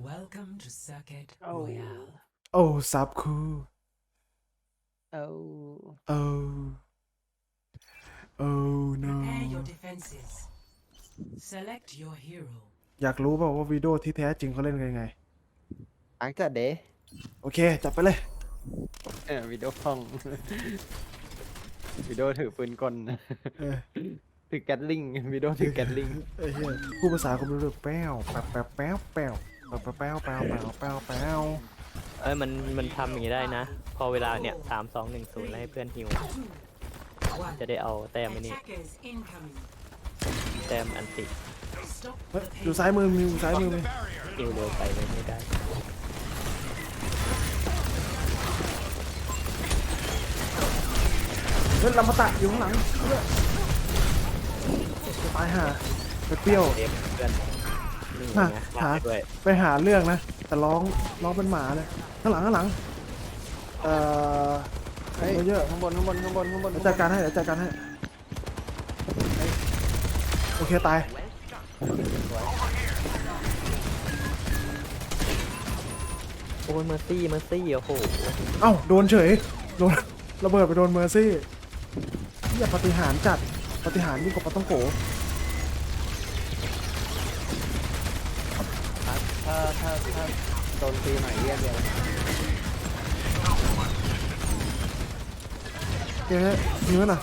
Welcome to Circuit Oh. Royale. โอ้ซับคูเอาโอ้โอ้ no Prepare your defenses. Select your hero. อยากรู้เปล่าว่าวิดีโอที่แท้จริงเขาเล่นกันยังไง อังจัดเดโอเค จับไปเลย เออวิดีโอคอง วิดีโอถือปืนกลเออถือแกตลิงวิดีโอถือแกตลิงเอ้ยเหี้ยพูดภาษาคนไม่รู้เรื่องแป้วแป๊บแป๊บแป๊วแป๊ว แป๊วแป๊วแป๊วแป๊วแป๊วเอ้ยมันมันทำอย่างนี้ได้นะ พอเวลาเนี่ยสามสองหนึ่งศูนย์ให้เพื่อนฮิว จะได้เอาแต้มไอ้นี่ Attackers incoming. แต้มอันติ Stop เฮ้ย the อยู่ pain. ซ้ายมือมีอยู่ซ้ายมือมีฮิวเร็วไปเลยไม่ได้ เฮ้ยลำมาตะอยู่ข้างหลังเพื่อจะตายห่าไปเปรี้ยวเอฟเพื่อน นี่น่ะไงหาหาด้วยไปหาเรื่องนะ แต่ร้องร้องเป็นหมาเลยข้างหลังข้างหลังเอ่อเฮ้ยเยอะข้างบนข้างบนข้างบนข้างบนเดี๋ยวจัดการให้เดี๋ยวจัดการให้โอเคตายโอ้ยเมอร์ซี่เมอร์ซี่โอ้โหเอ้าโดนเฉยโดนระเบิดไปโดนเมอร์ซี่อย่าปฏิหารย์จัดปฏิหารย์ยิ่งกว่าปาต้องโก ถ้า ถ้าถ้าโดนตีหน่อยเรียกเดียวเจ๊เนื้อน่ะ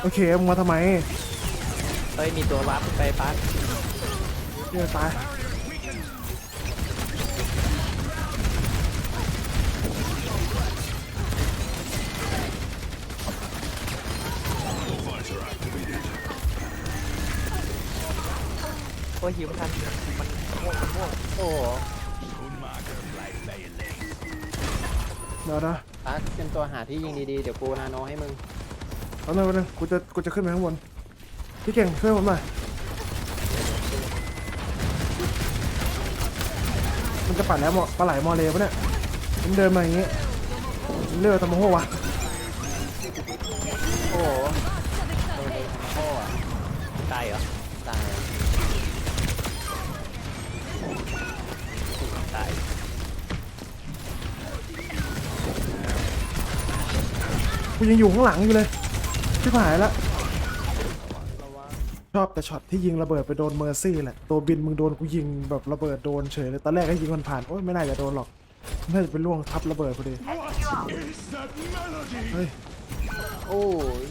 โอเคมึงมาทำไมเฮ้ยมีตัววาร์ปขึ้นไปปั๊บเนี่ยตาย โอ้ยฮิวทันมันม่วงมันม่วงโอ้โหเดี๋ยวนะตักเป็นตัวหาที่ยิงดีๆ เดี๋ยวกูนาโนให้มึงเอาเลยเอาเลยกูจะกูจะขึ้นไปข้างบนพี่เก่งช่วยผมหน่อยมันจะปั่นแล้วมอปลาไหลมอเลปะเนี่ยมันเดินมาอย่างงี้มันเลือกตะโมโหวะโอ้โหโดนตีทำโอ้อะตายเหรอ ตาย ตาย กูยังอยู่ข้างหลังอยู่เลยที่หายแล้วระวังชอบแต่ช็อตที่ยิงระเบิดไปโดนเมอร์ซี่แหละ ตัวบินมึงโดนกูยิงแบบระเบิดโดนเฉยเลย ตอนแรกก็ยิงมันผ่าน โอ้ยไม่น่าจะโดนหรอก น่าจะเป็นล่วงทับระเบิดพอดี เฮ้ย โอ้ย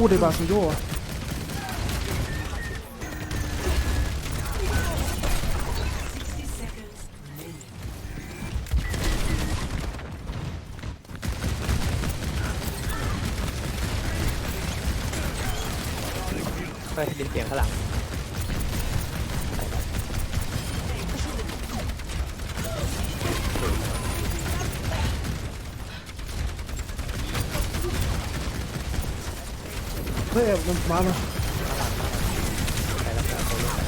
อู้ในบาซูโย่อะ60 seconds remaining. เฮ้ยดินเสียงพลัง เฮ้ย มันมามาไปแล้วครับไปแล้ว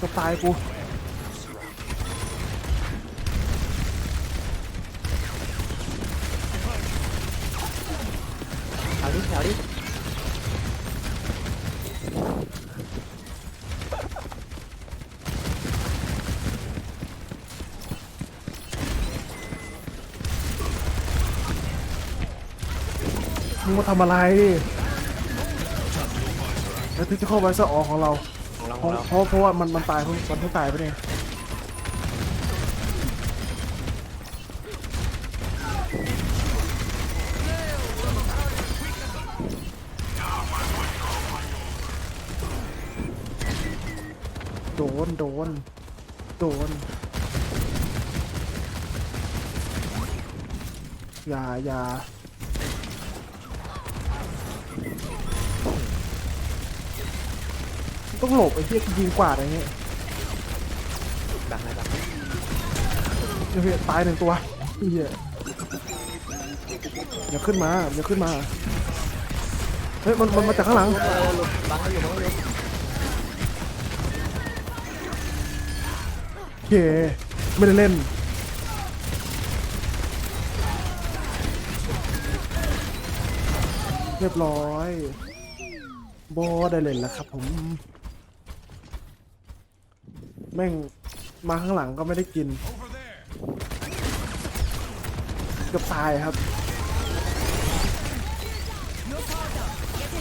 จะตายกูเอาดิเอาดิมึงมาทำอะไร แล้วที่จะเข้าไว้ซะออกของเราของเราเพของราะเราเพราะเพราะว่ามันมันตายเพราะมันเพิ่งตายไปเนี่ยโดนโดนโดนอย่าอย่า ต้องหลบไอ้เหี้ยยิงกวาดอะไรเงี้ยดังให้ดังเดี๋ยวเหี้ยตายหนึ่งตัวเหี้ยอย่าขึ้นมาอย่าขึ้นมาเฮ้ยมันมันมาจากข้างหลังเออหลุดบังเขาอยู่บังเขาอยู่โอเคไม่ได้เล่นเรียบร้อยบอได้เล่นแล้วครับผม แม่งมาข้างหลังก็ไม่ได้กินเกือบตายครับ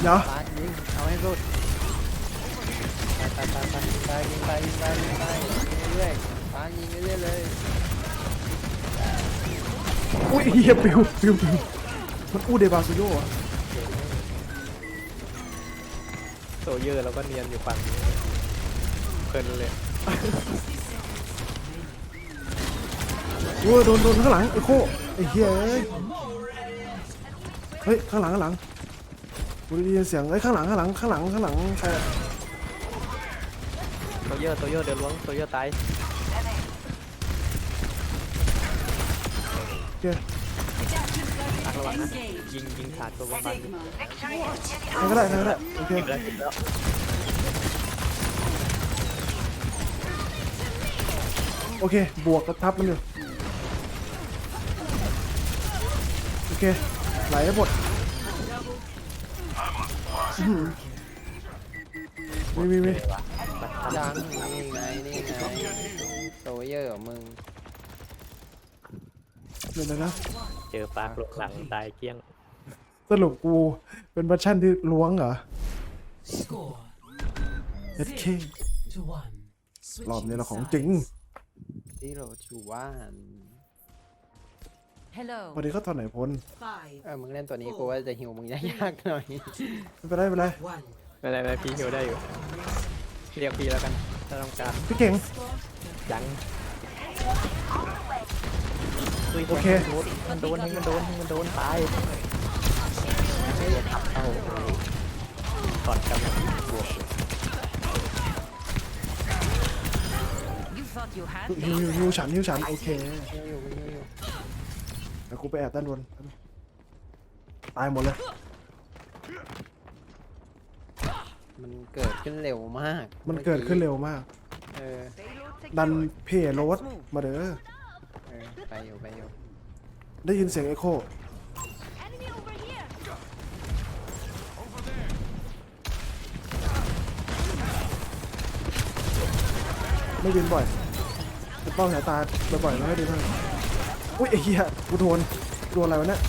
เดี๋ยวปายิงเอาให้สุดไปไปไปไปยิงไปยิงไปยิงไปยิงไปเรื่อยๆปายิงเรื่อยๆเลยอุ้ยเฮียปิวปิวปิวมันอู้เดบาซุโยอะโซเยอร์เราก็เนียนอยู่ฝั่งนี้เพลินเลย โอ้ยโดนโดนข้างหลังไอ้โคไอ้เฮียเอ้ยเฮ้ยข้างหลังข้างหลังกูได้ยินเสียงไอ้ยข้างหลังข้างหลังข้างหลังข้างหลังใครอะโซเยอร์โซเยอร์เดินล้วงโซเยอร์ตายโอเคตักระวังนะยิงยิงขาดตัวบางบัง Sigma. ใครก็ได้ใครก็ได้โอเค เก็บแล้วเก็บแล้ว โอเค บวกกับทับมันอยู่โอเค ไหลให้หมดอื้อหือมีมีมีเลยวะบัตรทันยังนี่ไงนี่ไงโซเยอร์ของมึง เดี๋ยวนะ เจอปลากหลบหลังตายเกลี้ยง สรุปกูเป็นบัชชั่นที่ล้วงเหรอ Score เอ็ดเค to one. รอบนี้เราของ Switching จริง sides. ที่โรชูว่าน Hello. วันนี้เขาตอนไหนพ้น Five. เออมึงเล่นตัวนี้กูว่าจะหิวมึงยากๆหน่อย ไม่เป็นไรไม่เป็นไร One. ไม่เป็นไรไม่เป็นไรพี่ฮิวได้อยู่ เรียกพี่แล้วกันถ้าต้องการพี่เก่ง ยังโอเค มันโดนให้มันโดนให้มันโดนตายไม่ได้ทับเอาถอดกำลังบวก You thought you ฮิวฮิวฮิวฉันฮิวฉันโอเคหิวอยู่หิวอยู่เดี๋ยวกูไปแอบด้านบนตายหมดเลย มันเกิดขึ้นเร็วมากมันเกิดขึ้นเร็วมาก เออดันเพย์โรสมาเด้อเออไปอยู่ไปอยู่ได้ยินเสียงเอ็โคไม่บินบ่อย จะป้องสายตาบ่อยๆไม่ดีเท่าไหร่อุ้ยไอ้เหี้ยกูโดนโดนอะไรวะเนี่ย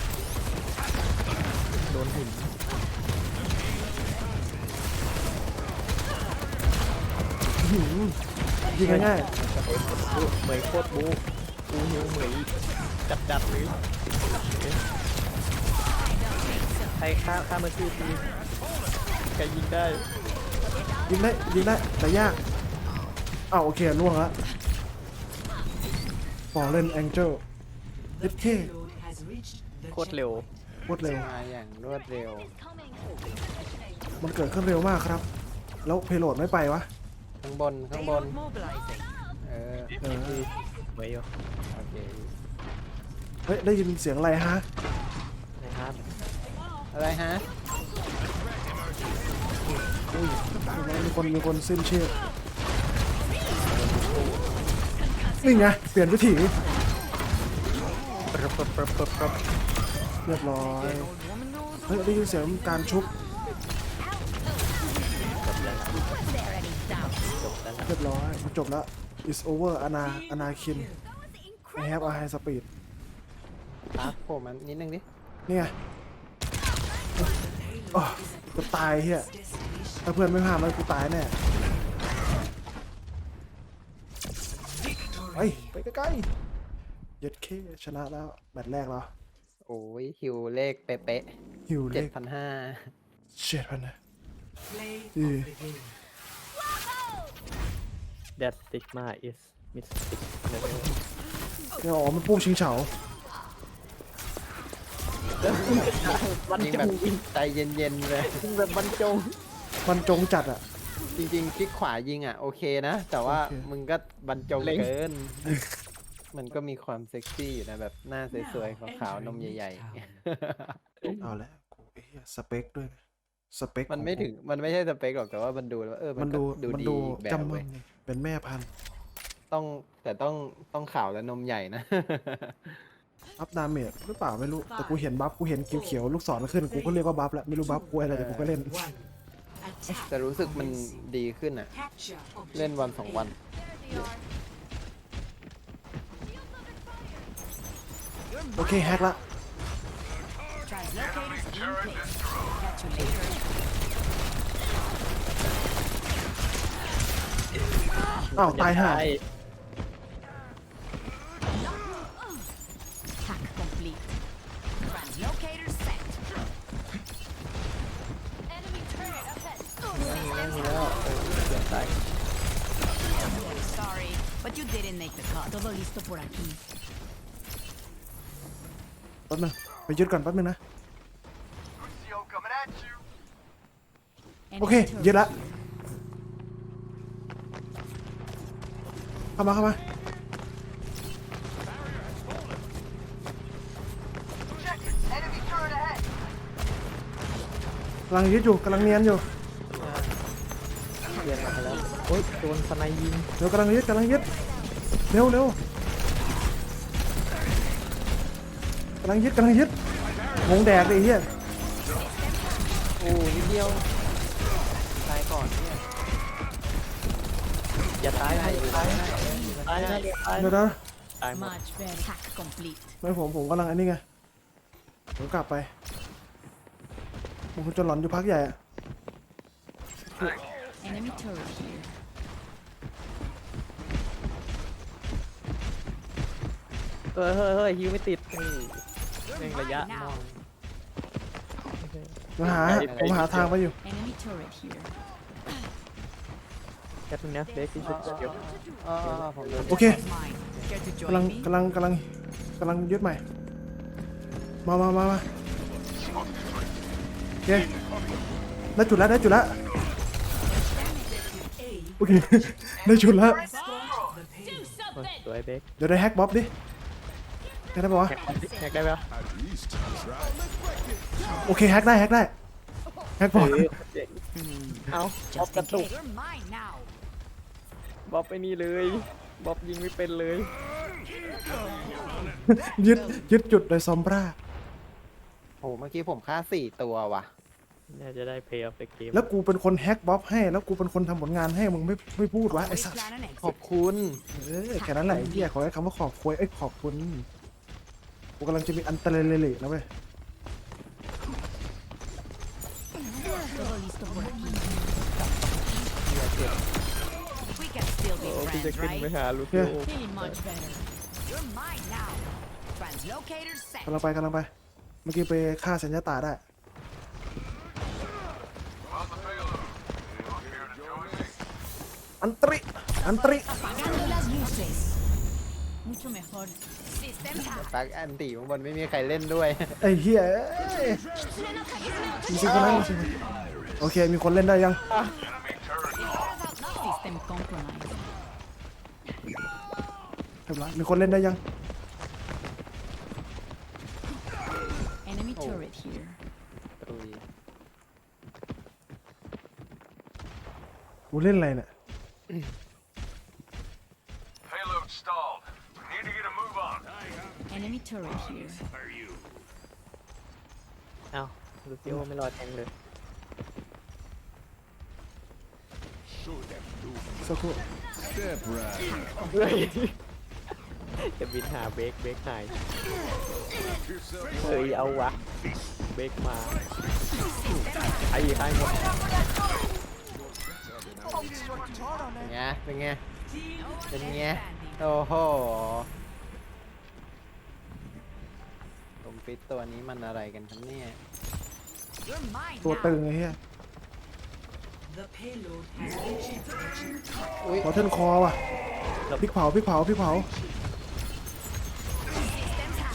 โดนหุ่นอื้อหือยิงง่ายเหมยโคตรบูบูฮิวเหมยจัดจัดๆเลยใครฆ่าฆ่ามาชื่อทีใครยิงได้ๆยิงได้ยิงได้แต่ยากอ้าวโอเคล่วงละฟอร์เรนแอง เจิลเอฟเค Payload has reached the โคตรเร็วโคตรเร็ว มาอย่างรวดเร็ว มันเกิดขึ้นเร็วมากครับ แล้วเพโลดไม่ไปวะ ข้างบน ข้างบน Payload mobilizing. เออเออเหมยอยู่โอเคเฮ้ย ได้ยินเสียงอะไรฮะ นะครับอะไรฮะอุ้ยมีคนมีคนสิ้นเชื่อ นี่ไงเปลี่ยนวิถีปรับปรับปรับปรับปรับเรียบร้อยเฮ้ยได้ยินเสียงการชุบจบแล้วจบแล้วนะเรียบร้อยจบแล้ว is over อนาอนาคิน I have a high speed ปาร์คโผล่มันนิดนึงดิ นี่ไงโอ้จะตายเฮียถ้าเพื่อนไม่ห้ามแล้วกูตายแน่ ไปไปใกล้ๆเย็ดเคชนะแล้วแมตช์แรกแล้วโอ้ยฮิวเลขเป๊ะหิวๆเลเจ็ดขพันห้าเจ็ดพันนะ Play Yeah. of the game. that stigma is mystic level เนี่ยอ๋อมันปู้ชิงเฉายิงแบบใจเย็นๆเลยแบบบรรจง มันจงจัดอะ จริง ๆ คลิกขวายิงอะ โอเคนะ แต่ว่าโอเค มึงก็บรรจงเกิน มันก็มีความเซ็กซี่อยู่นะ แบบหน้าสวยๆขาวๆนมใหญ่เอาละกูไอ้เหี้ยสเปคด้วยนะสเปคๆมันไม่ของกูถึง มันไม่ใช่สเปคหรอกแต่ว่ามันดูแล้วเออ มันก็ดูดูมันดีดูแบบจำมัเว้ยนไงเป็นแม่พันธุ์ต้องแต่ต้องต้องขาวและนมใหญ่นะ อัพดาเมจหรือเปล่าไม่รู้แต่กูเห็นบัฟกูเห็นเขียวๆลูกศรขึ้นกูก็เรียกว่าบัฟแหละไม่รู้บัฟกูอะไรแต่กูก็เล่น One. แต่รู้สึกมันดีขึ้นอะเล่นวันสองวัน โอเคแฮกละวอ้าวตายห่า ใตาย Sorry, but you didn't make the cut. Todo listo por aquí. แป๊บนึงไปยึดก่อนแป๊บนึงน โอ๊ยโดนสไนยิงเร็วกำลังยึดกำลังยึดเร็วเร็วกำลังยึดกำลังยึดงงแดกเลยไอ้เฮียโอ้นิดเดียว ตายก่อนเนี่ย อย่าตายนะอย่าตายนะตายนะอย่าตายเดี๋ยวนะตายหมด Much better. Hack complete. ไม่ผมผมกำลังอันนี้ไงผมกลับไปผมคงจะหลอนอยู่พักใหญ่อะ Enemy turret here. ฮ้ยเฮ้ยเฮ้ยฮิวไม่ติดนี่เร่งระยะมอง ผมหาผมหาทางไปอยู่ Enemy turret here. แค่ตรงเนี้ยเบสที่ชุดเดียวอ๋อผมโดนโอเค Mine. Care to กำลัง join me? กำลังกำลังกำลังยึดใหม่ มามามามาโอเคได้จุดแล้วได้จุดแล้วโอเค ได้จุดแล้ว Do โอ้ย something. สวยเบสเดี๋ยวได้แฮกบ๊อบดิแฮก ได้ปะวะ แฮกแฮกได้ไหมวะโอเคแฮกได้แฮกได้แฮกบ๊อบเออเจ๋งเอาบ๊อบ Just กระ in ตุก case. You're mine now. บ๊อบไปนี่เลยบ๊อบยิงไม่เป็นเลย ยึดยึดจุดโดยซอมบราโอ้เมื่อกี้ผมฆ่าสี่ตัวว่ะ น่าจะได้ play of the game แล้วกูเป็นคนแฮกบ๊อบให้ แล้วกูเป็นคนทำผลงานให้มึงไม่ไม่พูดวะไอ้ Always สัส plan an ขอบ exit. คุณ เออแค่นั้นแหละไอ้เหี้ยขอให้คำว่าขอบคุยเอ้ยขอบคุณ กูกำลังจะมีอันเตรเลเลนะเว้ย Todo listo por aquí. We can still โอ้ be พี่จะ friends, ขึ้นไป right? หาลูกโย่ Feeling much better. You're mine now. Translocator set. กำลังไปกำลังไป เมื่อกี้ไปฆ่าสัญญาตาได้ อันตริ อันตริ Apagando las luces. Mucho mejor. System hack. ตักแอนตี้ข้างบนไม่มีใครเล่นด้วย ไอ้เหี้ยเอ้ยมีสิคนนั้นมีสิคนโอเค มีคนเล่นได้ยัง System compromised. เรียบร้อยมีคนเล่นได้ยัง Enemy turret here. ตุยกูเล่นอะไรเนี่ย turret here. เอ้าลูกโย่ไม่รอแทงเลย สักครู่เฮ้ย จะบินหาเบรกเบรกหาย เฮ้ย เอาวะ เบรกมา ไอ้อีกข้างหมดเป็นไง เป็นไง เป็นไง โอ้โห ตรงฟิตตัวนี้มันอะไรกันครับเนี่ย You're mine ตัวตึง now. ไอ้เหี้ย The payload has been shifted. ขอเทิร์นคอว่ะพริกเผาพริกเผาพริกเผา Systems hack.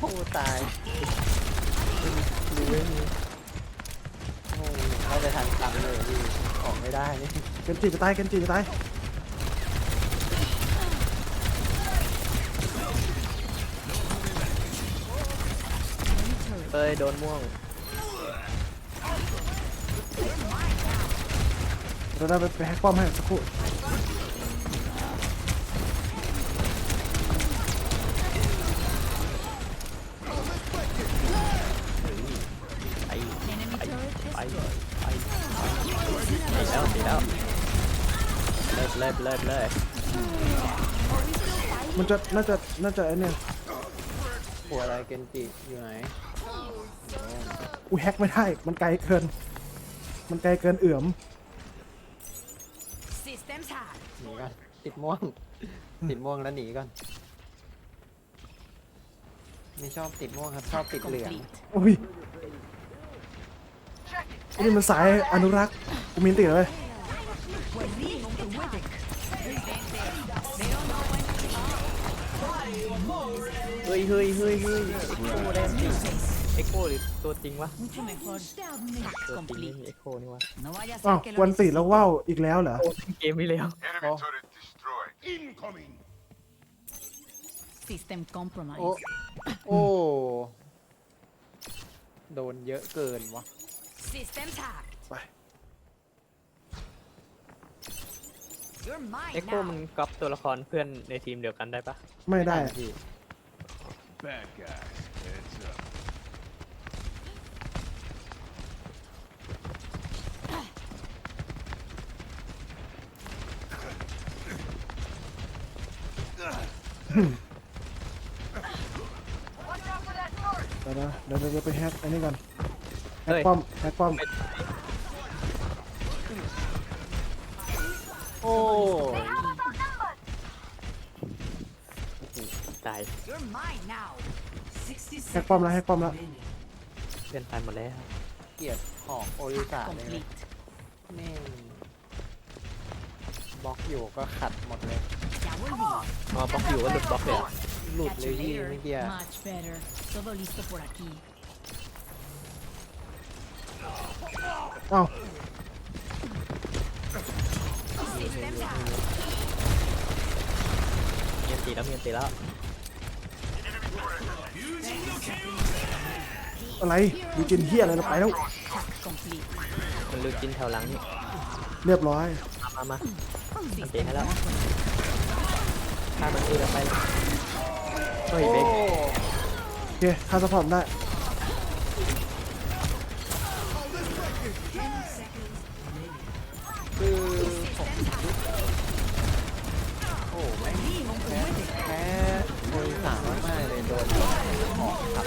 โอ้ตายดูไม่มีโอ้เข้าไปทางตันเลยพี่ออกไม่ได้นี่เกนจิจะตายเกนจิจะตาย เอ้ยโดนม่วงเราได้ไปไปแฮกป้อมให้สักครู่ไป Enemy turret ไป destroyed. ไปไปตีแล้วตีแล้วเลิศเลิศเลิศเลิศมันจะน่าจะน่าจะไอ้เนี่ยหัวอะไรเกนจิอยู่ไหน กูแฮกไม่ได้ มันไกลเกิน มันไกลเกินเอื่อม Systems hacked. หนีก่อนติดม่วง ติดม่วงแล้วหนีก่อน ไม่ชอบติดม่วงครับ ชอบติดเหลือง Complete. โอ้ยไอ้นี่มันสายอนุรักษ์ กูมีนติดเลยเฮ้ยเฮ้ยเฮ้ยเฮ้ยเอ็กโคได้จริง เอ็กโคหรือตัวจริงวะ Mucho mejor. ตัวจริง Complete. นี่เอ็กโคนี่วะ No vaya a อ้าว ser que lo วันติด necesite. แล้วว่าวอีกแล้วเหรอ โอ้เกมไม่แล้ว Enemy Oh. turret destroyed. System โอ้ compromised. โอ้ โดนเยอะเกินวะ Systems hacked. ไป You're mine เอ็กโค now. มันก๊อปตัวละครเพื่อนในทีมเดียวกันได้ปะไม่ได้พี่ Bad guy. เดี๋ยวนะเดี๋ยวเดี๋ยวไปแฮกอันนี้ก่อนแฮเฮ้กยป้อมแฮกป้อมโอ้ตาย You're mine now. แฮกป้อมแล้วแฮกป้อมแล้วเพื่อนตายหมดแล้ว เกลียดหอกโอริสาเลย Complete. แม่งบล็อกอยู่ก็ขัดหมดเลย Ya volví. อ๋อบล็อกอยู่ก็หลุดบล็อกเลยอะหลุด Catch เลย you พี่ later. เมื่อกี้ Much better. Todo listo por aquí. อ้าว Systems hacked. เมียนตีแล้วเมียนตีแล้วอะไรดูจินเฮียอะไรเราไปแล้ว Hack complete. มันลืมกินแถวหลังนี่เรียบร้อย มามามันตี System ให้แล้ว ถ้ามันตีแล้วไปเฮ้ยเบรกโอเคค่าสปอร์ตได้คือผมโอ้แม่งแพ้แพ้โอริสามมากๆเลยโดนหอกขัด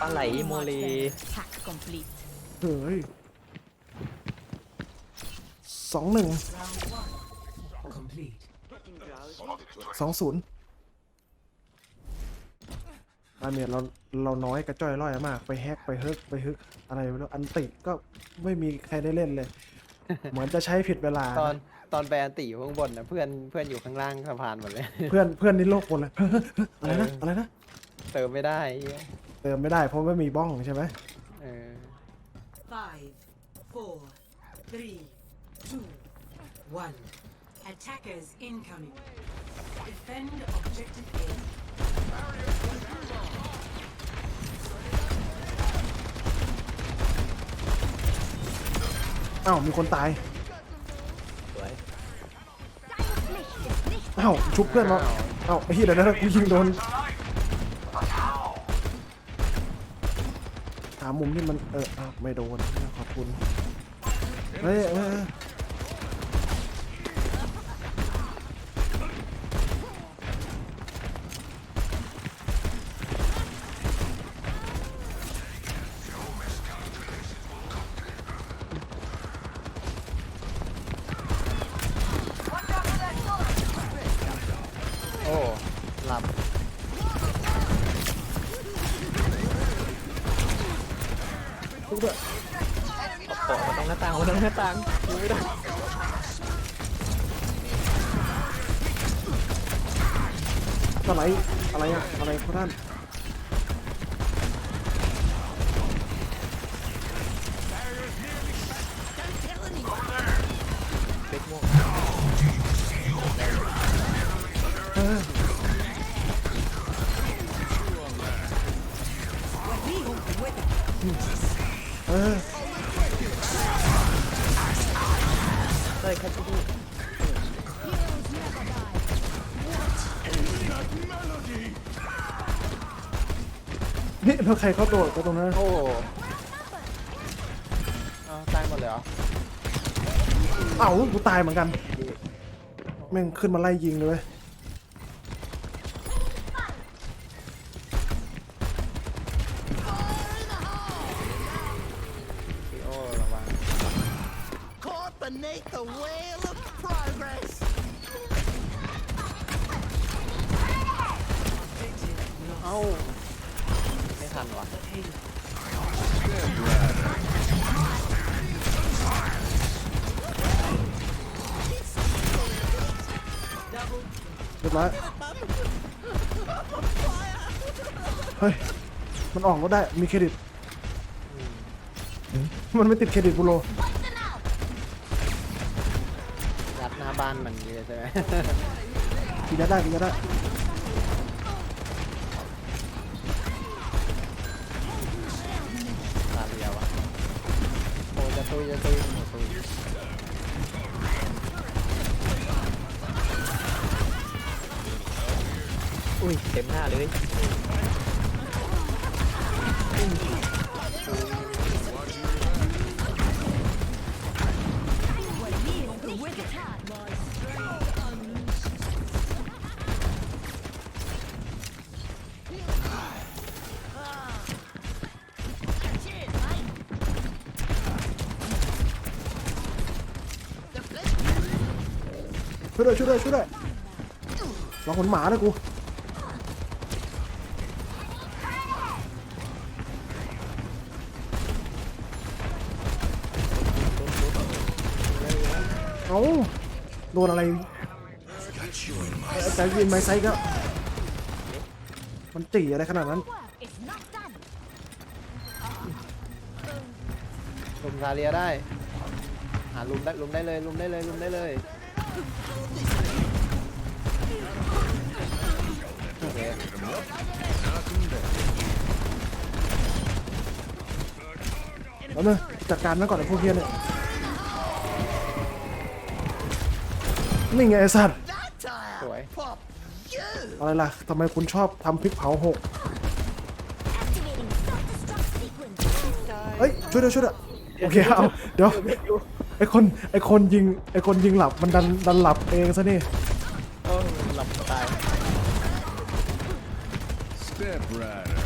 ปลาไหลโมล Hack complete. เฮ้ยสองหนึ่ง สองศูนย์อาเมียเราเราน้อยกระจ้อยร่อยมาก ไปแฮกไปเฮิกไปฮึกอะไรไม่รู้อันติก็ไม่มีใครได้เล่นเลย เหมือนจะใช้ผิดเวลา ตอนตอนแบนตีอยู่ข้างบนนะเพื่อนเพื่อนอยู่ข้างล่างสะพานหมดเลย เพื่อนเพื่อนนี่โลกหมดเลย อะไรนะอะไรนะเติมไม่ได้ไอ้เหี้ยเติมไม่ได้เพราะไม่มีบ้องใช่ไหมเออ Five, four, three, two, one. Attackers incoming. Defend objective A. อ้าวมีคนตายสวยอ้าวชุบเพื่อนมาอ้าวไอ้เหี้ยเดี๋ยวนะกูยิงโดนหามุมที่มันเอออ้าวไม่โดนขอบคุณเฮ้ยเออโอ้ แล้วใครเขาโดดไปตรงนั้นโอ้โหเอาตายหมดเลยเหรอเอ้ากูตายเหมือนกันแม่งขึ้นมาไล่ยิงเลยเว้ยพี่โอ้ระวัง Caught beneath the wheel of progress. เอ้าไม่ ทันวะเรียบร้อยเฮ้ย มันออกรถได้ มีเครดิต มันไม่ติดเครดิตกูโลยัดหน้าบ้านมันนี่เลยใช่ไหม กินยัดได้กินยัดได้ ตาเรียวอะโอ้จะตุยจะตุยจะตุย อุ้ยเต็มหน้าเลยช่วยด้วยช่วยด้วยช่วยด้วยลองขนหมานะกู โดนอะไรแต่ยินไม้ไซค์ก็ มันจี่อะไรขนาดนั้น It's not done. ลุมซาเรียได้ หาลุมได้ลุมได้เลยลุมได้เลยลุมได้เลยโอเคแล้วเนอะจัดการมันก่อนไอ้พวกเฮียเนี่ย นี่ไงไอ้สัตว์ That tire. สวย Pop. You. อะไรล่ะทำไมคุณชอบทำพริกเผาหก Activating self-destruct sequence. เฮ้ยช่วยด้วยช่วยด้วยโอเคเอาเดี๋ยวไอคนไอคนยิงไอคนยิงหลับมันดันดันหลับเองซะนี่โอ้ยหลับตาย Step rider.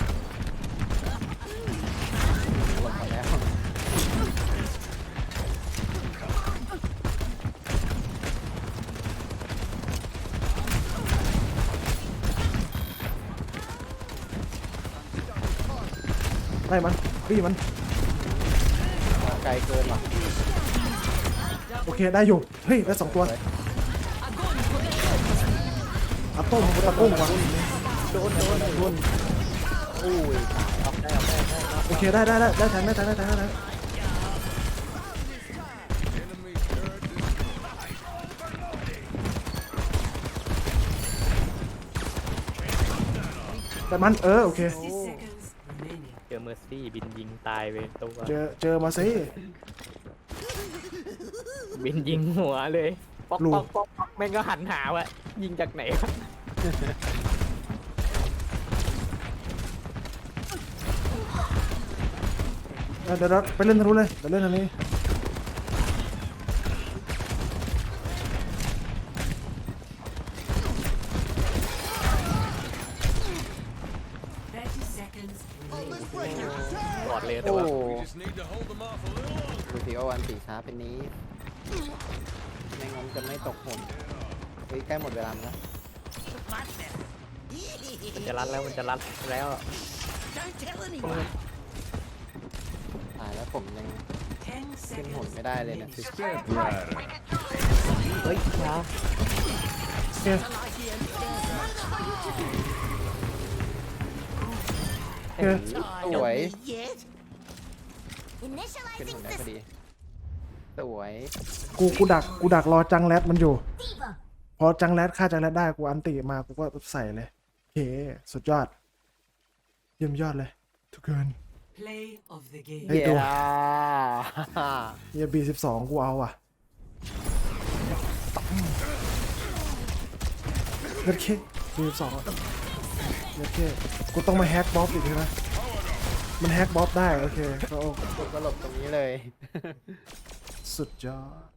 ลงมาแล้ว ไล่มันปี้มัน ไกลเกินว่ะโอเค ได้อยู่ เฮ้ย ได้สองตัวอาต้มตะโก้งว่ะโดนโดนโดนอุ้ยตายออกได้ออกได้ออกได้ออกโอเค ได้ได้ได้ได้แทงได้แทงได้แทงได้แทงแต่มัน เออ โอเค 60 seconds remaining. เจ อเมอร์ซี่บินยิงตายไปตัวเจอเจอมาสิ บินยิงหัวเลยป๊อกลูก ป๊อกป๊อกป๊อกแม่งก็หันหาวะยิงจากไหนวะเดี๋ยวเดี๋ยวไปเล่นทางนู้นเลยเดี๋ยวเล่นทางนี้ มันจะรัดแล้วมันจะรัดแล้ว Don't tell anyone. ตายแล้วผมยัง10ขึ้นหน seconds ไม่ได้เลยเนี่ย remaining. Step rider. เฮ้ยช้าโอเคโอเคสวย Yet. ขึ้นหน Initializing ได้พอ system. ดี สวย กูกูดักกูดักรอจังแรดมันอยู่ Diva. พอจังแรดฆ่าจังแรดได้กูอันติมากูก็ใส่เลยโอ เค สุดยอด เยี่ยมยอดเลย ทุกคน Play of the game. เฮ้ยเย้ดูเฮียบีสิบสองกูเอาอะเลือดเคบีสิบสองเลือดเคกูต้องมาแฮกบล็อกอีกใช่ไหม All มันแฮกบอสได้ โอเคก็กดสลบตรงนี้เลย สุดยอด